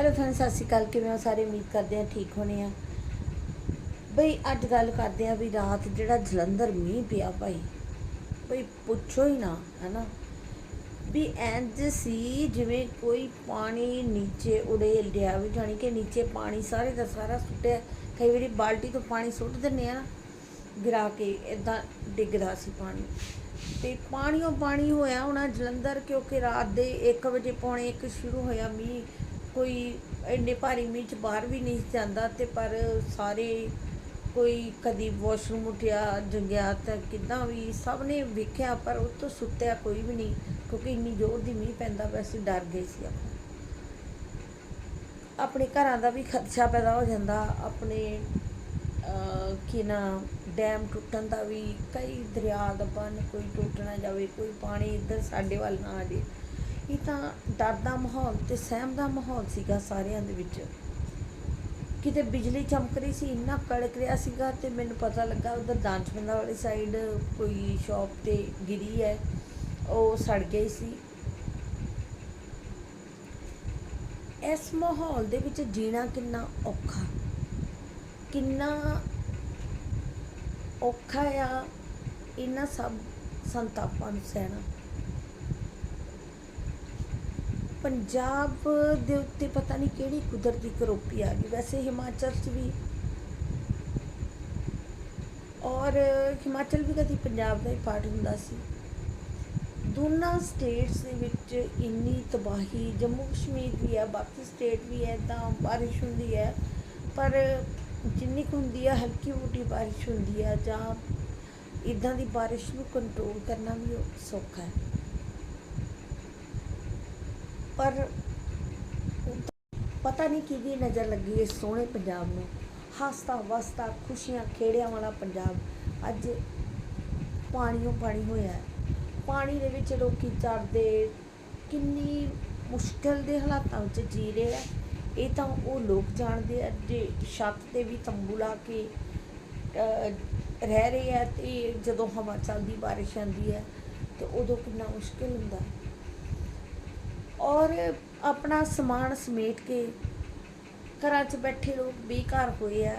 Hello friends, ਸਤਿ ਸ਼੍ਰੀ ਅਕਾਲ। ਕਿਵੇਂ ਹੋ ਸਾਰੇ? ਉਮੀਦ ਕਰਦੇ ਆ ਠੀਕ ਹੋਣੇ ਆ। ਬਈ ਅੱਜ ਗੱਲ ਕਰਦੇ ਆ ਵੀ ਰਾਤ ਜਿਹੜਾ ਜਲੰਧਰ ਮੀਂਹ ਪਿਆ ਭਾਈ, ਬਈ ਪੁੱਛੋ ਹੀ ਨਾ, ਹੈਨਾ? ਵੀ ਇੰਜ ਸੀ ਜਿਵੇਂ ਕੋਈ ਪਾਣੀ ਨੀਚੇ ਉੜੇ ਲਿਆ ਵੀ, ਜਾਣੀ ਕਿ ਨੀਚੇ ਪਾਣੀ ਸਾਰੇ ਦਾ ਸਾਰਾ ਸੁੱਟਿਆ। ਕਈ ਵਾਰੀ ਬਾਲਟੀ ਤੋਂ ਪਾਣੀ ਸੁੱਟ ਦਿੰਨੇ ਆ ਨਾ, ਗਿਰਾ ਕੇ ਇਦਾਂ ਡਿੱਗਦਾ ਸੀ ਪਾਣੀ। ਤੇ ਪਾਣੀਓ ਪਾਣੀ ਹੋਇਆ ਹੋਣਾ ਜਲੰਧਰ, ਕਿਉਂਕਿ ਰਾਤ ਦੇ 1 ਵਜੇ ਪੌਣੇ 1 ਸ਼ੁਰੂ ਹੋਇਆ ਮੀਂਹ। ਕੋਈ ਇੰਨੇ ਭਾਰੀ ਮੀਂਹ ਚ ਬਾਹਰ ਵੀ ਨਹੀਂ ਜਾਂਦਾ ਤੇ ਪਰ ਸਾਰੇ ਕੋਈ ਕਦੀ ਵਾਸ਼ਰੂਮ ਉੱਠਿਆ ਜੰਗਿਆ ਤਾਂ ਕਿੱਦਾਂ ਵੀ ਸਭ ਨੇ ਵੇਖਿਆ ਪਰ ਉਹ ਤੋਂ ਸੁੱਤਿਆ ਕੋਈ ਵੀ ਨਹੀਂ ਕਿਉਂਕਿ ਇੰਨੀ ਜ਼ੋਰ ਦੀ ਮੀਂਹ ਪੈਂਦਾ ਵੈਸੇ ਡਰ ਗਏ ਸੀ ਆਪਾਂ। ਆਪਣੇ ਘਰਾਂ ਦਾ ਵੀ ਖਦਸ਼ਾ ਪੈਦਾ ਹੋ ਜਾਂਦਾ ਆਪਣੇ ਅਹ, ਕੀ ਨਾ ਡੈਮ ਟੁੱਟਣ ਦਾ ਵੀ ਕਈ ਦਰਿਆ ਦਾ ਬੰਨ ਕੋਈ ਟੁੱਟ ਨਾ ਜਾਵੇ ਕੋਈ ਪਾਣੀ ਇੱਧਰ ਸਾਡੇ ਵੱਲ ਨਾ ਆ ਜਾਏ ਇਹ ਤਾਂ ਡਰ ਦਾ ਮਾਹੌਲ ਤੇ ਸਹਿਮ ਦਾ ਮਾਹੌਲ ਸੀਗਾ ਸਾਰਿਆਂ ਦੇ ਵਿੱਚ। ਕਿਤੇ ਬਿਜਲੀ ਚਮਕ ਰਹੀ ਸੀ, ਇੰਨਾ ਕੜਕ ਰਿਹਾ ਸੀਗਾ ਤੇ ਮੈਨੂੰ ਪਤਾ ਲੱਗਾ ਉਧਰ ਦਾਨਚਮੰਦਾ ਵਾਲੀ ਸਾਈਡ ਕੋਈ ਸ਼ਾਪ ਤੇ ਗਿਰੀ ਹੈ, ਉਹ ਸੜ ਗਈ ਸੀ। ਇਸ ਮਾਹੌਲ ਦੇ ਵਿੱਚ ਜੀਣਾ ਕਿੰਨਾ ਔਖਾ ਕਿੰਨਾ ਔਖਾ ਆ, ਇਹਨਾਂ ਸਭ ਸੰਤਾਪਾਂ ਨੂੰ ਸਹਿਣਾ। ਪੰਜਾਬ ਦੇ ਉੱਤੇ ਪਤਾ ਨਹੀਂ ਕਿਹੜੀ ਕੁਦਰਤੀ ਕਰੋਪੀ ਆ ਗਈ। ਵੈਸੇ ਹਿਮਾਚਲ 'ਚ ਵੀ ਔਰ ਹਿਮਾਚਲ ਵੀ ਕਦੀ ਪੰਜਾਬ ਦਾ ਹੀ ਪਾਰਟ ਹੁੰਦਾ ਸੀ। ਦੋਨਾਂ ਸਟੇਟਸ ਦੇ ਵਿੱਚ ਇੰਨੀ ਤਬਾਹੀ, ਜੰਮੂ ਕਸ਼ਮੀਰ ਵੀ ਹੈ, ਬਾਕੀ ਸਟੇਟ ਵੀ ਹੈ, ਤਾਂ ਬਾਰਿਸ਼ ਹੁੰਦੀ ਹੈ, ਪਰ ਜਿੰਨੀ ਕੁ ਹੁੰਦੀ ਹੈ ਹਲਕੀ ਮੋਟੀ ਬਾਰਿਸ਼ ਹੁੰਦੀ ਹੈ ਜਾਂ ਇਦਾਂ ਦੀ ਬਾਰਿਸ਼ ਨੂੰ ਕੰਟਰੋਲ ਕਰਨਾ ਵੀ ਸੌਖਾ ਹੈ। ਪਰ ਪਤਾ ਨਹੀਂ ਕਿਹਦੀ ਨਜ਼ਰ ਲੱਗੀ ਇਸ ਸੋਹਣੇ ਪੰਜਾਬ ਨੂੰ। ਹੱਸਦਾ ਵਸਦਾ ਖੁਸ਼ੀਆਂ, ਖੇੜਿਆਂ ਵਾਲਾ ਪੰਜਾਬ ਅੱਜ ਪਾਣੀਓ ਪਾਣੀ ਹੋਇਆ ਹੈ। ਪਾਣੀ ਦੇ ਵਿੱਚ ਲੋਕੀ ਚੜਦੇ ਕਿੰਨੀ ਮੁਸ਼ਕਲ ਦੇ ਹਾਲਾਤਾਂ ਵਿੱਚ ਜੀ ਰਹੇ ਆ। ਇਹ ਤਾਂ ਉਹ ਲੋਕ ਜਾਣਦੇ ਆ ਜੇ ਛੱਤ ਤੇ ਵੀ ਤੰਬੂ ਲਾ ਕੇ ਰਹਿ ਰਹੇ ਆ ਤੇ ਜਦੋਂ ਹਵਾ ਚੱਲਦੀ, ਬਾਰਿਸ਼ ਆਉਂਦੀ ਹੈ, ਤੇ ਉਦੋਂ ਕਿੰਨਾ ਮੁਸ਼ਕਲ ਹੁੰਦਾ। ਹੈ ਔਰ ਆਪਣਾ ਸਮਾਨ ਸਮੇਟ ਕੇ ਘਰਾਂ 'ਚ ਬੈਠੇ ਲੋਕ ਬੇਘਰ ਹੋਏ ਆ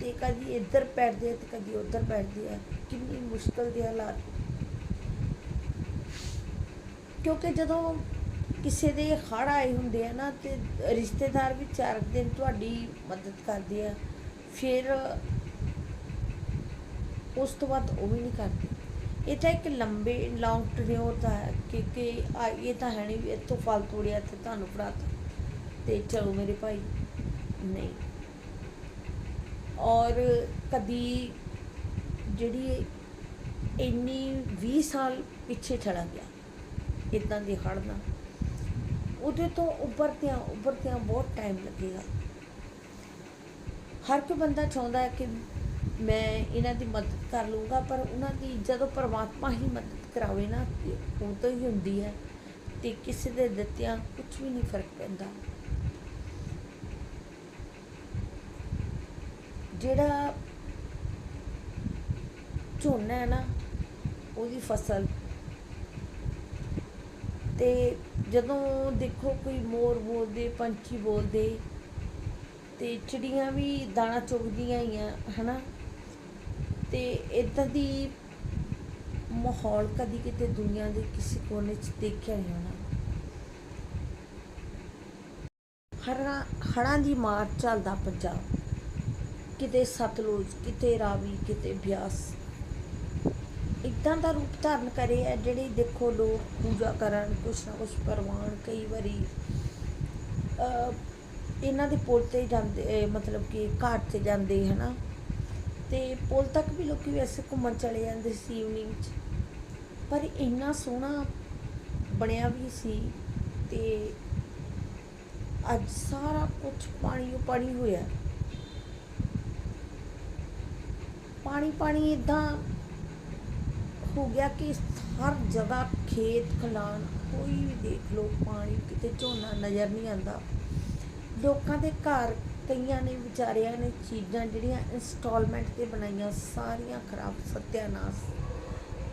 ਤੇ ਕਦੀ ਇੱਧਰ ਪੈਰਦੇ ਆ ਤੇ ਕਦੀ ਉੱਧਰ ਪੈਰਦੇ ਆ। ਕਿੰਨੀ ਮੁਸ਼ਕਲ ਦੇ ਹਾਲਾਤ। ਕਿਉਂਕਿ ਜਦੋਂ ਕਿਸੇ ਦੇ ਹੜ੍ਹ ਆਏ ਹੁੰਦੇ ਆ ਨਾ ਤੇ ਰਿਸ਼ਤੇਦਾਰ ਵੀ ਚਾਰ ਦਿਨ ਤੁਹਾਡੀ ਮਦਦ ਕਰਦੇ ਆ, ਫਿਰ ਉਸ ਤੋਂ ਬਾਅਦ ਉਹ ਵੀ ਨਹੀਂ ਕਰਦੇ। ਇਹ ਤਾਂ ਇੱਕ ਲੰਬੇ ਲੌਂਗ ਟਰਿਓਰ ਦਾ ਹੈ ਕਿ ਕਿ ਆ, ਇਹ ਤਾਂ ਹੈ ਨਹੀਂ ਵੀ ਇੱਥੋਂ ਫਲ ਤੋੜਿਆ ਤੇ ਤੁਹਾਨੂੰ ਫੜਾਤਾ। ਤੇ ਚਲੋ ਮੇਰੇ ਭਾਈ, ਨਹੀਂ। ਔਰ ਕਦੀ ਜਿਹੜੀ ਇੰਨੀ 20 ਸਾਲ ਪਿੱਛੇ ਚਲਾ ਗਿਆ ਇਦਾਂ ਦੀ ਹੜ੍ਹ ਨਾਲ। ਉਹਦੇ ਤੋਂ ਉੱਭਰਦਿਆਂ ਉੱਭਰਦਿਆਂ ਬਹੁਤ ਟਾਈਮ ਲੱਗੇਗਾ। ਹਰ ਕੋਈ ਬੰਦਾ ਚਾਹੁੰਦਾ ਹੈ ਕਿ ਮੈਂ ਇਹਨਾਂ ਦੀ ਮਦਦ ਕਰ ਲੂੰਗਾ ਪਰ ਉਹਨਾਂ ਦੀ ਜਦੋਂ ਪਰਮਾਤਮਾ ਹੀ ਮਦਦ ਕਰਾਵੇ ਨਾ ਉਹ ਤੋਂ ਹੀ ਹੁੰਦੀ ਹੈ, ਤੇ ਕਿਸੇ ਦੇ ਦਿੱਤਿਆਂ ਕੁਝ ਵੀ ਨਹੀਂ ਫ਼ਰਕ ਪੈਂਦਾ। ਜਿਹੜਾ ਝੋਨਾ ਹੈ ਨਾ, ਉਹਦੀ ਫਸਲ, ਤੇ ਜਦੋਂ ਦੇਖੋ ਕੋਈ ਮੋਰ ਬੋਲਦੇ, ਪੰਛੀ ਬੋਲਦੇ, ਤੇ ਚਿੜੀਆਂ ਵੀ ਦਾਣਾ ਚੁਗਦੀਆਂ ਹੀ ਆ, ਹਨਾ? ਤੇ ਇਦਾਂ ਦੀ ਮਾਹੌਲ ਕਦੀ ਕਿਤੇ ਦੁਨੀਆ ਦੇ ਕਿਸੇ ਕੋਨੇ 'ਚ ਦੇਖਿਆ ਨਹੀਂ ਹੋਣਾ। ਹੜ੍ਹਾਂ ਹੜ੍ਹਾਂ ਦੀ ਮਾਰ ਚੱਲਦਾ ਪੰਜਾਬ। ਕਿਤੇ ਸਤਲੁਜ ਕਿਤੇ ਰਾਵੀ ਕਿਤੇ ਬਿਆਸ। ਇਦਾਂ ਦਾ ਰੂਪ ਧਾਰਨ ਕਰੇ ਆ ਜਿਹੜੇ ਦੇਖੋ ਲੋਕ ਪੂਜਾ ਕਰਨ ਕੁਛ ਨਾ ਕੁਛ ਕਰਵਾਉਣ ਕਈ ਵਾਰੀ ਅਹ, ਇਹਨਾਂ ਦੇ ਪੁੱਲ ਤੇ ਜਾਂਦੇ ਮਤਲਬ ਕਿ ਘਾਟ ਤੇ ਜਾਂਦੇ ਹਨਾ। ਤੇ ਪੁਲ ਤੱਕ ਵੀ ਲੋਕੀ ਵੈਸੇ ਘੁੰਮਣ ਚਲੇ ਜਾਂਦੇ ਸੀ ਈਵਨਿੰਗ 'ਚ ਪਰ ਇੰਨਾ ਸੋਹਣਾ ਬਣਿਆ ਵੀ ਸੀ ਤੇ ਅੱਜ ਸਾਰਾ ਕੁਝ ਪਾਣੀ ਓ ਪਾਣੀ ਹੋਇਆ। ਪਾਣੀ ਪਾਣੀ ਇਦਾਂ ਹੋ ਗਿਆ ਕਿ ਹਰ ਜਗ੍ਹਾ ਖੇਤ ਖਲਾਨ ਕੋਈ ਵੀ ਦੇਖ ਲਓ, ਪਾਣੀ ਕਿਤੇ ਝੋਨਾ ਨਜ਼ਰ ਨਹੀਂ ਆਉਂਦਾ। ਲੋਕਾਂ ਦੇ ਘਰ ਕਈਆਂ ਨੇ ਵਿਚਾਰਿਆਂ ਨੇ ਚੀਜ਼ਾਂ ਜਿਹੜੀਆਂ ਇੰਸਟਾਲਮੈਂਟ ਤੇ ਬਣਾਈਆਂ ਸਾਰੀਆਂ ਖਰਾਬ, ਸਤਿਆਨਾਸ਼।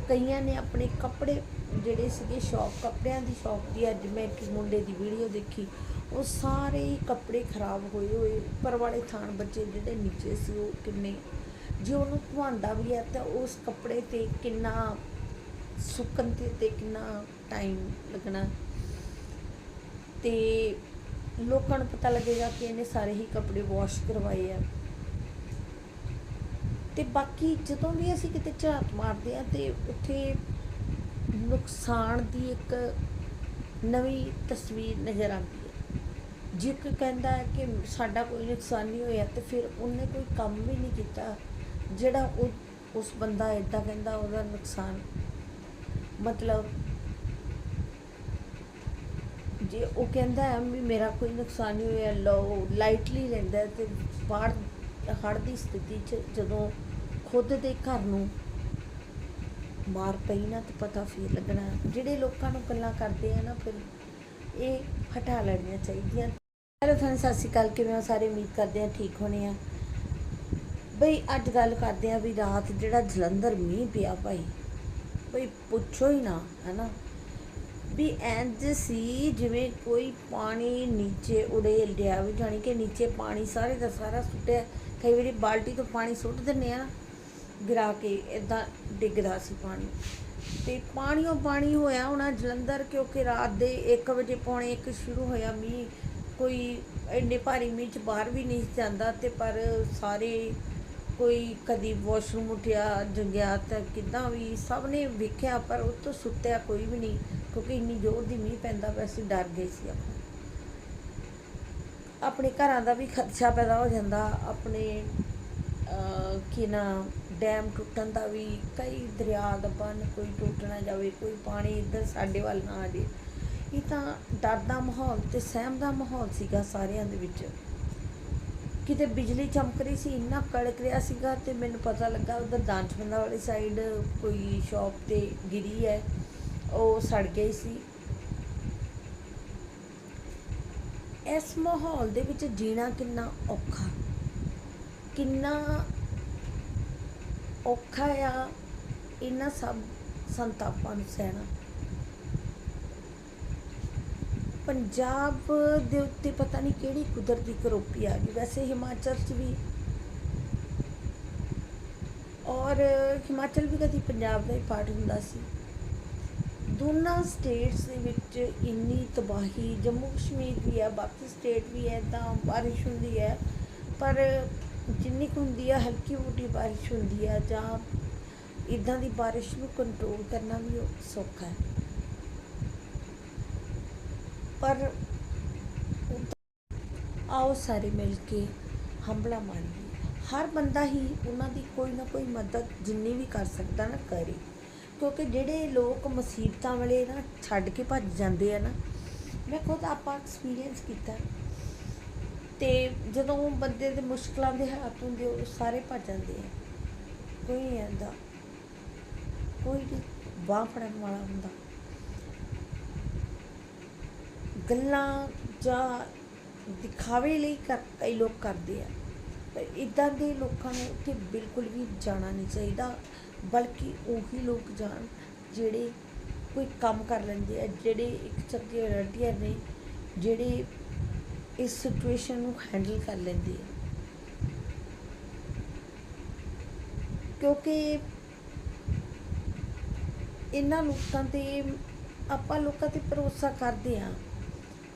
ਕਈਆਂ ਨੇ ਆਪਣੇ ਕੱਪੜੇ ਜਿਹੜੇ ਸੀਗੇ ਸ਼ੌਪ ਕੱਪੜਿਆਂ ਦੀ ਸ਼ੌਪ ਦੀ ਅੱਜ ਮੈਂ ਇੱਕ ਮੁੰਡੇ ਦੀ ਵੀਡੀਓ ਦੇਖੀ, ਉਹ ਸਾਰੇ ਹੀ ਕੱਪੜੇ ਖਰਾਬ ਹੋਏ ਹੋਏ, ਉੱਪਰ ਵਾਲੇ ਥਾਣ ਬੱਚੇ ਜਿਹੜੇ ਨੀਚੇ ਸੀ ਉਹ ਕਿੰਨੇ। ਜੇ ਉਹਨੂੰ ਧਵਾਉਂਦਾ ਵੀ ਹੈ ਤਾਂ ਉਸ ਕੱਪੜੇ ਤੇ ਕਿੰਨਾ ਸੁੱਕਣ ਤੇ ਤੇ ਕਿੰਨਾ ਟਾਈਮ ਲੱਗਣਾ। ਤੇ ਲੋਕਾਂ ਨੂੰ ਪਤਾ ਲੱਗੇਗਾ ਕਿ ਇਹਨੇ ਸਾਰੇ ਹੀ ਕੱਪੜੇ ਵਾਸ਼ ਕਰਵਾਏ ਆ। ਤੇ ਬਾਕੀ ਜਦੋਂ ਵੀ ਅਸੀਂ ਕਿਤੇ ਝਾਤ ਮਾਰਦੇ ਆ ਤੇ ਉੱਥੇ ਨੁਕਸਾਨ ਦੀ ਇੱਕ ਨਵੀਂ ਤਸਵੀਰ ਨਜ਼ਰ ਆਉਂਦੀ ਹੈ। ਜੇ ਕੋਈ ਕਹਿੰਦਾ ਹੈ ਕਿ ਸਾਡਾ ਕੋਈ ਨੁਕਸਾਨ ਨਹੀਂ ਹੋਇਆ ਤੇ ਫਿਰ ਉਹਨੇ ਕੋਈ ਕੰਮ ਵੀ ਨਹੀਂ ਕੀਤਾ, ਜਿਹੜਾ ਉਹ ਉਸ ਬੰਦਾ ਇਦਾਂ ਕਹਿੰਦਾ ਉਹਦਾ ਨੁਕਸਾਨ ਮਤਲਬ ਜੇ ਉਹ ਕਹਿੰਦਾ ਹੈ ਵੀ ਮੇਰਾ ਕੋਈ ਨੁਕਸਾਨ ਨਹੀਂ ਹੋਇਆ, ਲਓ ਲਾਈਟਲੀ ਲੈਂਦਾ ਹੈ ਤੇ ਬਾਹਰ ਹੜ੍ਹ ਦੀ ਸਥਿਤੀ 'ਚ ਜਦੋਂ ਖੁਦ ਦੇ ਘਰ ਨੂੰ ਮਾਰ ਪਈ ਨਾ ਤੇ ਪਤਾ ਫਿਰ ਲੱਗਣਾ ਜਿਹੜੇ ਲੋਕਾਂ ਨੂੰ ਗੱਲਾਂ ਕਰਦੇ ਆ ਨਾ ਫਿਰ ਇਹ ਹਟਾ ਲੈਣੀਆਂ ਚਾਹੀਦੀਆਂ। ਹੈਲੋ ਫਰੈਂਡਸ ਸਤਿ ਸ਼੍ਰੀ ਅਕਾਲ, ਕਿਵੇਂ ਹੋ ਸਾਰੇ? ਉਮੀਦ ਕਰਦੇ ਆ ਠੀਕ ਹੋਣੇ ਆ। ਬਈ, ਅੱਜ ਗੱਲ ਕਰਦੇ ਆ ਵੀ ਰਾਤ ਜਿਹੜਾ ਜਲੰਧਰ ਮੀਂਹ ਪਿਆ ਭਾਈ, ਬਈ ਪੁੱਛੋ ਹੀ ਨਾ ਹੈਨਾ ਵੀ ਇੰਜ ਸੀ ਜਿਵੇਂ ਕੋਈ ਪਾਣੀ ਨੀਚੇ ਉੜੇ ਲਿਆ ਵੀ, ਜਾਣੀ ਕਿ ਨੀਚੇ ਪਾਣੀ ਸਾਰੇ ਦਾ ਸਾਰਾ ਸੁੱਟਿਆ। ਕਈ ਵਾਰੀ ਬਾਲਟੀ ਤੋਂ ਪਾਣੀ ਸੁੱਟ ਦਿੰਨੇ ਆ ਗਿਰਾ ਕੇ ਇਦਾਂ ਡਿੱਗਦਾ ਸੀ ਪਾਣੀ। ਤੇ ਪਾਣੀਓ ਪਾਣੀ ਹੋਇਆ ਹੋਣਾ ਜਲੰਧਰ, ਕਿਉਂਕਿ ਰਾਤ ਦੇ 1 ਵਜੇ ਪੌਣੇ 1 ਸ਼ੁਰੂ ਹੋਇਆ ਮੀਂਹ। ਕੋਈ ਇੰਨੇ ਭਾਰੀ ਮੀਂਹ ਚ ਬਾਹਰ ਵੀ ਨਹੀਂ ਜਾਂਦਾ ਤੇ ਪਰ ਸਾਰੇ ਕੋਈ ਕਦੀ ਵਾਸ਼ਰੂਮ ਉੱਠਿਆ ਜੰਗਿਆ ਤਾਂ ਕਿੱਦਾਂ ਵੀ ਸਭ ਨੇ ਵੇਖਿਆ, ਪਰ ਉਹ ਤੋਂ ਸੁੱਤਿਆ ਕੋਈ ਵੀ ਨਹੀਂ। ਕਿਉਂਕਿ ਇੰਨੀ ਜ਼ੋਰ ਦੀ ਮੀਂਹ ਪੈਂਦਾ ਪਿਆ ਸੀ ਡਰ ਗਏ ਸੀ ਆਪਾਂ ਆਪਣੇ ਘਰਾਂ ਦਾ ਵੀ ਖਦਸ਼ਾ ਪੈਦਾ ਹੋ ਜਾਂਦਾ ਆਪਣੇ ਅਹ, ਕੀ ਨਾ ਡੈਮ ਟੁੱਟਣ ਦਾ ਵੀ ਕਈ ਦਰਿਆ ਦਾ ਬੰਨ ਕੋਈ ਟੁੱਟ ਨਾ ਜਾਵੇ ਕੋਈ ਪਾਣੀ ਇੱਧਰ ਸਾਡੇ ਵੱਲ ਨਾ ਆ ਜੇ। ਇਹ ਤਾਂ ਡਰ ਦਾ ਮਾਹੌਲ ਤੇ ਸਹਿਮ ਦਾ ਮਾਹੌਲ ਸੀਗਾ ਸਾਰਿਆਂ ਦੇ ਵਿੱਚ। ਕਿਤੇ ਬਿਜਲੀ ਚਮਕ ਰਹੀ ਸੀ ਇੰਨਾ ਕੜਕ ਰਿਹਾ ਸੀਗਾ ਤੇ ਮੈਨੂੰ ਪਤਾ ਲੱਗਾ ਉਧਰ ਦਾਨਚਮੰਦਾ ਵਾਲੀ ਸਾਈਡ ਕੋਈ ਸ਼ਾਪ ਤੇ ਗਿਰੀ ਹੈ। ਉਹ ਸੜ ਗਈ ਸੀ। ਇਸ ਮਾਹੌਲ ਦੇ ਵਿੱਚ ਜੀਣਾ ਕਿੰਨਾ ਔਖਾ ਕਿੰਨਾ ਔਖਾ ਆ ਇਹਨਾਂ ਸਭ ਸੰਤਾਪਾਂ ਨੂੰ ਸਹਿਣਾ। ਪੰਜਾਬ ਦੇ ਉੱਤੇ ਪਤਾ ਨਹੀਂ ਕਿਹੜੀ ਕੁਦਰਤੀ ਕਰੋਪੀ ਆ ਗਈ। ਵੈਸੇ ਹਿਮਾਚਲ 'ਚ ਵੀ ਔਰ ਹਿਮਾਚਲ ਵੀ ਕਦੀ ਪੰਜਾਬ ਦਾ ਹੀ ਪਾਰਟ ਹੁੰਦਾ ਸੀ। ਦੋਨਾਂ ਸਟੇਟਸ ਦੇ ਵਿੱਚ ਇੰਨੀ ਤਬਾਹੀ, ਜੰਮੂ ਕਸ਼ਮੀਰ ਵੀ ਹੈ, ਬਾਕੀ ਸਟੇਟ ਵੀ ਹੈ, ਤਾਂ ਬਾਰਿਸ਼ ਹੁੰਦੀ ਹੈ, ਪਰ ਜਿੰਨੀ ਕੁ ਹੁੰਦੀ ਹੈ ਹਲਕੀ ਮੋਟੀ ਬਾਰਿਸ਼ ਹੁੰਦੀ ਹੈ ਜਾਂ ਇਦਾਂ ਦੀ ਬਾਰਿਸ਼ ਨੂੰ ਕੰਟਰੋਲ ਕਰਨਾ ਵੀ ਸੌਖਾ ਹੈ। ਪਰ ਆਓ ਸਾਰੇ ਮਿਲ ਕੇ ਹਮਲਾ ਮਾਰੀਏ। ਹਰ ਬੰਦਾ ਹੀ ਉਹਨਾਂ ਦੀ ਕੋਈ ਨਾ ਕੋਈ ਮਦਦ ਜਿੰਨੀ ਵੀ ਕਰ ਸਕਦਾ ਨਾ ਕਰੇ। ਕਿਉਂਕਿ ਜਿਹੜੇ ਲੋਕ ਮੁਸੀਬਤਾਂ ਵਾਲੇ ਨਾ ਛੱਡ ਕੇ ਭੱਜ ਜਾਂਦੇ ਆ ਨਾ, ਮੈਂ ਖੁਦ ਆਪਾਂ ਐਕਸਪੀਰੀਅੰਸ ਕੀਤਾ। ਤੇ ਜਦੋਂ ਬੰਦੇ ਦੇ ਮੁਸ਼ਕਲਾਂ ਦੇ ਹਾਲਾਤ ਹੁੰਦੇ ਉਹ ਸਾਰੇ ਭੱਜ ਜਾਂਦੇ ਆ। ਕੋਈ ਨਹੀਂ ਆਂਦਾ। ਕੋਈ ਨਹੀਂ ਬਾਂਹ ਫੜਨ ਵਾਲਾ ਹੁੰਦਾ। ਗੱਲਾਂ ਜਾਂ ਦਿਖਾਵੇ ਲਈ ਕਰ, ਕਈ ਲੋਕ ਕਰਦੇ ਆ। ਪਰ ਇਦਾਂ ਦੇ ਲੋਕਾਂ ਨੂੰ ਉੱਥੇ ਬਿਲਕੁਲ ਵੀ ਜਾਣਾ ਨਹੀਂ ਚਾਹੀਦਾ। ਬਲਕਿ ਉਹੀ ਲੋਕ ਜਾਣ ਜਿਹੜੇ ਕੋਈ ਕੰਮ ਕਰ ਲੈਂਦੇ ਆ, ਜਿਹੜੇ ਇੱਕ ਚੰਗੇ ਵਲੰਟੀਅਰ ਨੇ, ਜਿਹੜੇ ਇਸ ਸਿਚੁਏਸ਼ਨ ਨੂੰ ਹੈਂਡਲ ਕਰ ਲੈਂਦੇ ਆ। ਕਿਉਂਕਿ ਇਹਨਾਂ ਲੋਕਾਂ ਤੇ ਆਪਾਂ ਲੋਕਾਂ ਤੇ ਭਰੋਸਾ ਕਰਦੇ ਆ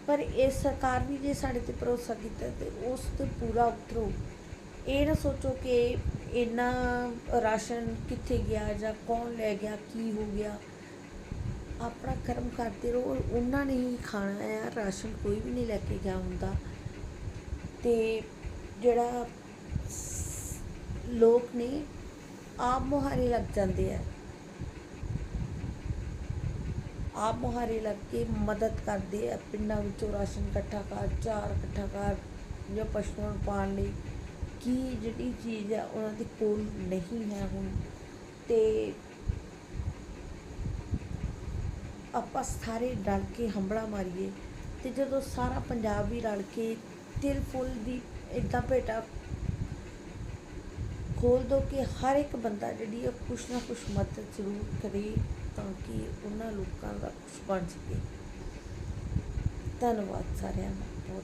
ਪਰ ਇਹ ਸਰਕਾਰ ਵੀ ਜੇ ਸਾਡੇ ਤੇ ਭਰੋਸਾ ਕੀਤਾ ਤੇ ਉਸ ਤੇ ਪੂਰਾ ਉਤਰੋ। ਇਹ ਨਾ ਸੋਚੋ ਕਿ ਇੰਨਾ ਰਾਸ਼ਨ ਕਿੱਥੇ ਗਿਆ ਜਾਂ ਕੌਣ ਲੈ ਗਿਆ, ਕੀ ਹੋ ਗਿਆ? ਆਪਣਾ ਕਰਮ ਕਰਦੇ ਰਹੋ, ਉਹਨਾਂ ਨੇ ਹੀ ਖਾਣਾ ਆ ਰਾਸ਼ਨ ਕੋਈ ਵੀ ਨਹੀਂ ਲੈ ਕੇ ਗਿਆ ਹੁੰਦਾ। ਤੇ ਜਿਹੜਾ ਲੋਕ ਨੇ, ਆਪ ਮੁਹਾਰੇ ਲੱਗ ਜਾਂਦੇ ਆ। ਆਪ ਮੁਹਾਰੇ ਲੱਗ ਕੇ ਮਦਦ ਕਰਦੇ ਆ, ਪਿੰਡਾਂ ਵਿੱਚੋਂ ਰਾਸ਼ਨ ਇਕੱਠਾ ਕਰ, ਚਾਰ ਇਕੱਠਾ ਕਰ, ਜਾਂ ਪਸ਼ੂਆਂ ਨੂੰ ਪਾਣ ਲਈ। ਕੀ ਜਿਹੜੀ ਚੀਜ਼ ਆ, ਉਹਨਾਂ ਦੇ ਕੋਲ ਨਹੀਂ ਹੈ ਹੁਣ। ਤੇ ਆਪਾਂ ਸਾਰੇ ਰਲ ਕੇ ਹੰਬੜਾ ਮਾਰੀਏ ਤੇ ਜਦੋਂ ਸਾਰਾ ਪੰਜਾਬ ਵੀ ਰਲ ਕੇ ਤਿਲ ਫੁੱਲ ਦੀ ਇਦਾਂ ਭੇਟਾ ਖੋਲ ਦੋ ਕਿ ਹਰ ਇੱਕ ਬੰਦਾ ਜਿਹੜੀ ਆ, ਕੁਛ ਨਾ ਕੁਛ ਮਦਦ ਜ਼ਰੂਰ ਕਰੇ ਤਾਂ ਕਿ ਉਹਨਾਂ ਲੋਕਾਂ ਦਾ ਕੁਛ ਬਣ ਸਕੇ। ਧੰਨਵਾਦ ਸਾਰਿਆਂ ਦਾ। ਬਹੁਤ